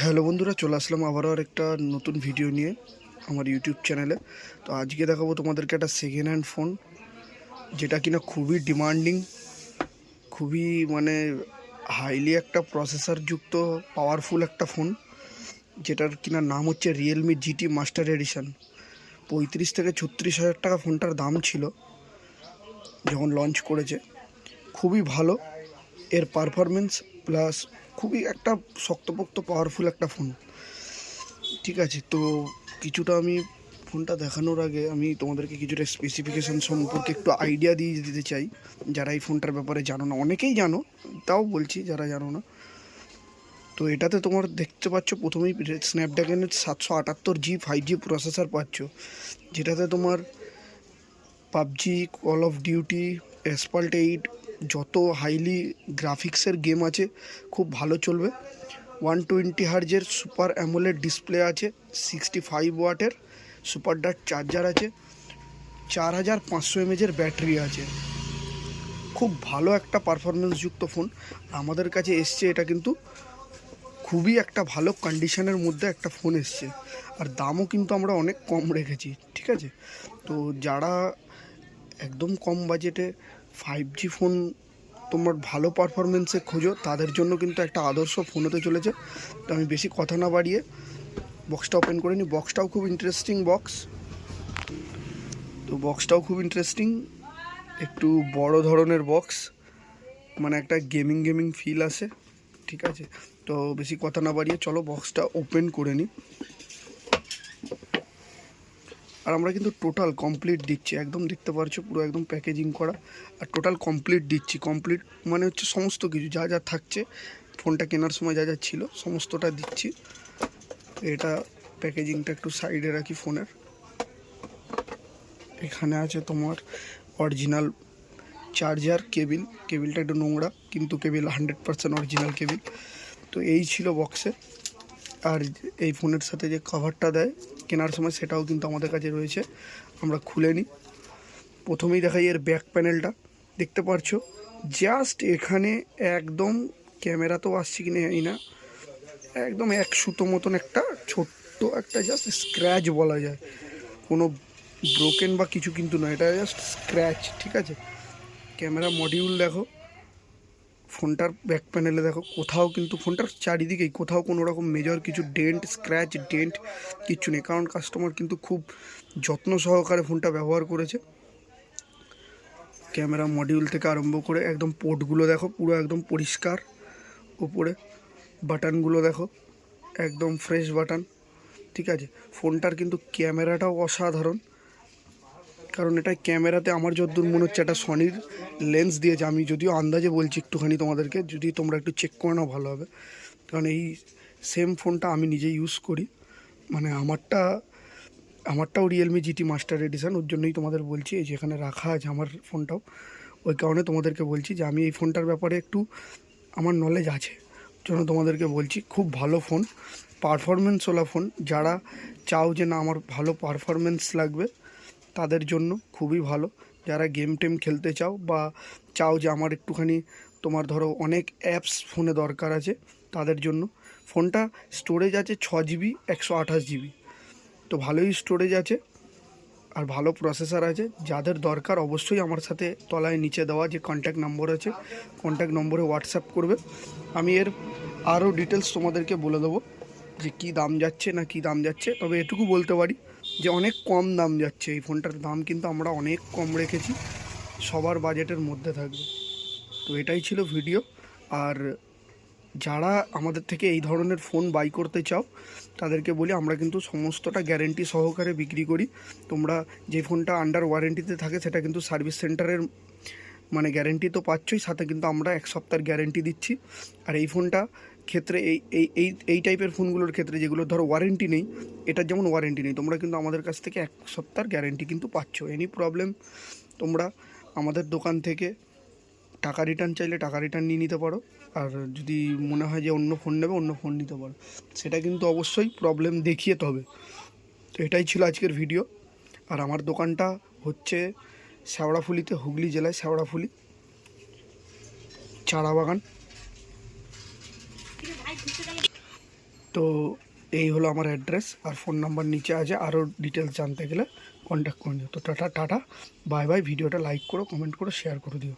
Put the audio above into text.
Hello বন্ধুরা, চলে আসলাম আবারও আর একটা নতুন ভিডিও নিয়ে আমার ইউটিউব চ্যানেলে তো আজকে দেখাবো তোমাদেরকে একটা সেকেন্ড হ্যান্ড ফোন যেটা কিনা খুবই ডিমান্ডিং খুবই মানে হাইলি একটা প্রসেসর যুক্ত পাওয়ারফুল একটা ফোন যেটার কিনা নাম হচ্ছে রিয়েলমি জিটি মাস্টার এডিশন পঁয়ত্রিশ থেকে ছত্রিশ হাজার টাকা ফোনটার দাম ছিল, যখন লঞ্চ করেছে। খুবই ভালো, এর পারফরমেন্স প্লাস খুবই একটা শক্তপোক্ত পাওয়ারফুল একটা ফোন ঠিক আছে, তো কিছুটা আমি ফোনটা দেখানোর আগে আমি তোমাদেরকে কিছুটা স্পেসিফিকেশান সম্পর্কে একটু আইডিয়া দিয়ে দিতে চাই। যারা এই ফোনটার ব্যাপারে জানো না, অনেকেই জানো, তাও বলছি যারা জানো না। তো এটাতে তোমার দেখতে পাচ্ছ, প্রথমেই স্ন্যাপড্রাগনের সাতশো আটাত্তর জি ফাইভ জি প্রসেসর পাচ্ছ। যেটাতে তোমার PUBG call of duty Asphalt eight যত হাইলি গ্রাফিক্সের গেম আছে, খুব ভালো চলবে। ওয়ান টোয়েন্টি হার্জের সুপার অ্যামোলেড ডিসপ্লে আছে সিক্সটি ফাইভ ওয়াটের সুপার ডাট চার্জার আছে চার হাজার পাঁচশো এমএজের ব্যাটারি আছে। খুব ভালো একটা পারফরমেন্সযুক্ত ফোন আমাদের কাছে এসছে এটা কিন্তু খুবই একটা ভালো কন্ডিশনের মধ্যে একটা ফোন এসছে। আর দামও কিন্তু আমরা অনেক কম রেখেছি, ঠিক আছে? তো যারা একদম কম বাজেটে ফাইভ জি ফোন তোমার ভালো পারফরমেন্সে খোঁজো, তাদের জন্য কিন্তু একটা আদর্শ ফোন হতে চলেছে। তো আমি বেশি কথা না বাড়িয়ে বক্সটা ওপেন করে নিই। বক্সটাও খুব ইন্টারেস্টিং বক্স তো বক্সটাও খুব ইন্টারেস্টিং একটু বড় ধরনের বক্স মানে একটা গেমিং গেমিং ফিল আসে। ঠিক আছে? তো বেশি কথা না বাড়িয়ে চলো বক্সটা ওপেন করে নিই। আর আমরা কিন্তু টোটাল কমপ্লিট দিচ্ছি। একদম দেখতে পারছ পুরো একদম প্যাকেজিং করা। আর টোটাল কমপ্লিট দিচ্ছি। কমপ্লিট মানে হচ্ছে সমস্ত কিছু, যা যা থাকছে ফোনটা কেনার সময় যা যা ছিল, সমস্তটা দিচ্ছি। এটা প্যাকেজিংটা একটু সাইডে রাখি ফোনের এখানে আছে তোমার অরিজিনাল চার্জার কেবিল কেবিলটা একটু নোংরা, কিন্তু cable hundred percent original cable তো এই ছিল বক্সে আর এই ফোনের সাথে যে কভারটা দেয়, কেনার সময় সেটাও কিন্তু আমাদের কাছে রয়েছে। আমরা খুলে নিই। প্রথমেই দেখাই এর ব্যাক প্যানেলটা দেখতে পারছ? জাস্ট এখানে একদম ক্যামেরা তো আসছে কি না জানি না। একদম এক সুতো মতন একটা, ছোট্ট একটা জাস্ট স্ক্র্যাচ বলা যায়। কোনো ব্রোকেন বা কিছু কিন্তু না এটা জাস্ট স্ক্র্যাচ ঠিক আছে? ক্যামেরা মডিউল দেখো। ফোনটার ব্যাক প্যানেলে দেখো, কোথাও কিন্তু ফোনটার চারিদিকেই, কোথাও কোনো রকম মেজর কিছু ডেন্ট স্ক্র্যাচ ডেন্ট কিচ্ছু নেই। কারণ কাস্টমার কিন্তু খুব যত্ন সহকারে ফোনটা ব্যবহার করেছে। ক্যামেরা মডিউল থেকে আরম্ভ করে একদম পোর্টগুলো দেখো, পুরো একদম পরিষ্কার উপরে বাটনগুলো দেখো, একদম ফ্রেশ বাটন ঠিক আছে? ফোনটার কিন্তু ক্যামেরাটাও অসাধারণ। কারণ এটা ক্যামেরাতে আমার যতদূর মনে হচ্ছে একটা সনির লেন্স দিয়েছে আমি যদিও আন্দাজে বলছি একটুখানি তোমাদেরকে, যদি তোমরা একটু চেক করে নাও ভালো হবে। কারণ এই সেম ফোনটা আমি নিজে ইউজ করি। মানে আমারটা, আমারটাও রিয়েলমি জিটি মাস্টার এডিশান ওর জন্যই তোমাদের বলছি, এই যেখানে রাখা আছে আমার ফোনটাও ওই কারণে তোমাদেরকে বলছি যে আমি এই ফোনটার ব্যাপারে একটু আমার নলেজ আছে। জন্য তোমাদেরকে বলছি, খুব ভালো ফোন পারফরমেন্স ওলা ফোন যারা চাও যে না আমার ভালো পারফরমেন্স লাগবে তাদের জন্য খুবই ভালো। যারা গেম টেম খেলতে চাও বা চাও যে আমার একটুখানি তোমার ধরো অনেক অ্যাপস ফোনে দরকার আছে, তাদের জন্য। ফোনটা স্টোরেজ আছে ছ জিবি একশো আঠাশ জিবি তো ভালোই স্টোরেজ আছে আর ভালো প্রসেসর আছে। যাদের দরকার অবশ্যই আমার সাথে তলায় নিচে দেওয়া যে কন্ট্যাক্ট নম্বর আছে কন্ট্যাক্ট নম্বরে হোয়াটসঅ্যাপ করবে। আমি এর আরও ডিটেলস তোমাদেরকে বলে দেবো যে কী দাম যাচ্ছে না কী দাম যাচ্ছে। তবে এটুকু বলতে পারি যে অনেক কম দাম যাচ্ছে এই ফোনটার দাম, কিন্তু আমরা অনেক কম রেখেছি, সবার বাজেটের মধ্যে থাকবে। তো এটাই ছিল ভিডিও। আর যারা আমাদের থেকে এই ধরনের ফোন বাই করতে চাও, তাদেরকে বলি আমরা কিন্তু সমস্তটা গ্যারেন্টি সহকারে বিক্রি করি। তোমরা যে ফোনটা আন্ডার ওয়ারেন্টিতে থাকে, সেটা কিন্তু সার্ভিস সেন্টারের মানে গ্যারেন্টি তো পাচ্ছই, সাথে কিন্তু আমরা এক সপ্তাহের গ্যারেন্টি দিচ্ছি। আর এই ফোনটা ক্ষেত্রে এই এই এই এই টাইপের ফোনগুলোর ক্ষেত্রে যেগুলো ধরো ওয়ারেন্টি নেই, এটার যেমন ওয়ারেন্টি নেই, তোমরা কিন্তু আমাদের কাছ থেকে এক সপ্তাহের গ্যারেন্টি কিন্তু পাচ্ছ। এনি প্রবলেম তোমরা আমাদের দোকান থেকে টাকা রিটার্ন চাইলে টাকা রিটার্ন নিয়ে নিতে পারো। আর যদি মনে হয় যে অন্য ফোন নেবে, অন্য ফোন নিতে পারো। সেটা কিন্তু অবশ্যই প্রবলেম দেখিয়ে তবে তো এটাই ছিল আজকের ভিডিও আর আমার দোকানটা হচ্ছে শেওড়াফুলিতে হুগলি জেলায় শ্যাওড়াফুলি চারা বাগান তো এই হলো আমার অ্যাড্রেস, আর ফোন নাম্বার নিচে আছে, আরও ডিটেলস জানতে গেলে কন্ট্যাক্ট করে নিও। তো টাটা টাটা, বাই বাই, ভিডিওটা লাইক করো কমেন্ট করো শেয়ার করে দিও।